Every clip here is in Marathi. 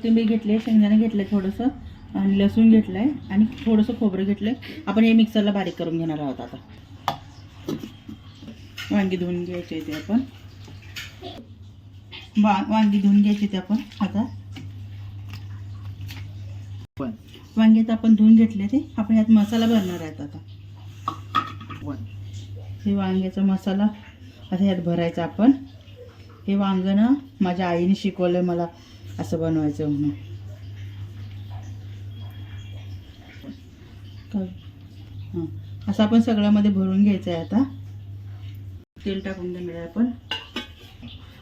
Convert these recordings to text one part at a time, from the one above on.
कोथिंबीर घेतले शेंगदाणे घेतले थोडंसं आणि लसूण घेतलं आहे आणि थोडंसं खोबरं घेतलं आहे आपण हे मिक्सरला बारीक करून घेणार आहोत आता. वांगी धुवून घ्यायचे ते आपण. वा वांगी धुवून घ्यायचे ते आपण आता. वन. वांगे तर आपण धुवून घेतले ते. आपण यात मसाला भरणार आहेत आता. हे वांग्याचा मसाला आता यात भरायचा आपण. हे वांगं ना माझ्या आईने शिकवलं मला. असं बनवायचं म्हणून. हां. असं आपण सगळ्यामध्ये भरून घ्यायचं आहे आता. तेल टाकून देणार आहे आपण.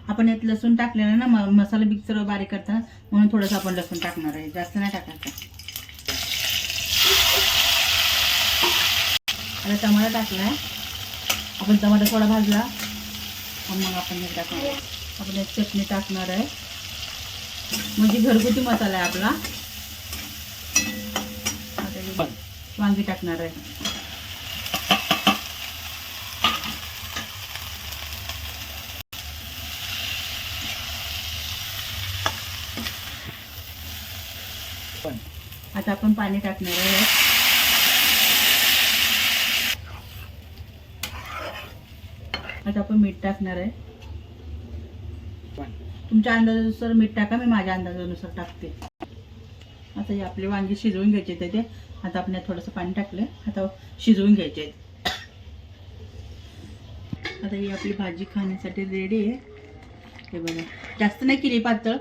आपण यात लसूण टाकलेलं ना म मसाला मिक्सर बारीक करताना म्हणून थोडंसं आपण लसूण टाकणार आहे. जास्त नाही टाकायचं. आता टमाटा टाकला आहे आपण टमाटा थोडा भाजला. आणि मग आपण हे टाकणार आपण यात चटणी टाकणार आहे. म्हणजे घरगुती मसाला आहे आपला. वांगी टाकणार आहे. आता आपण पाणी टाकणार आहे. आता आपण मीठ टाकणार आहे. तुमच्या अंदाजानुसार मीठ टाका मी माझ्या अंदाजानुसार टाकते. आता हे आपले वांगे शिजवून घ्यायचे आहेत ते आता आपण थोडंसं पाणी टाकलं आता शिजवून घ्यायचे आहेत. आता ही आपली भाजी खाण्यासाठी रेडी आहे. हे बघा. जास्त नाही केली पातळ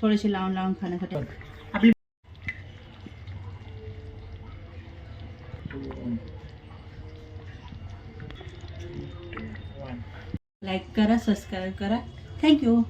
थोडीशी लावून लावून खाण्यासाठी. आपली लाईक करा सबस्क्राईब करा. थँक्यू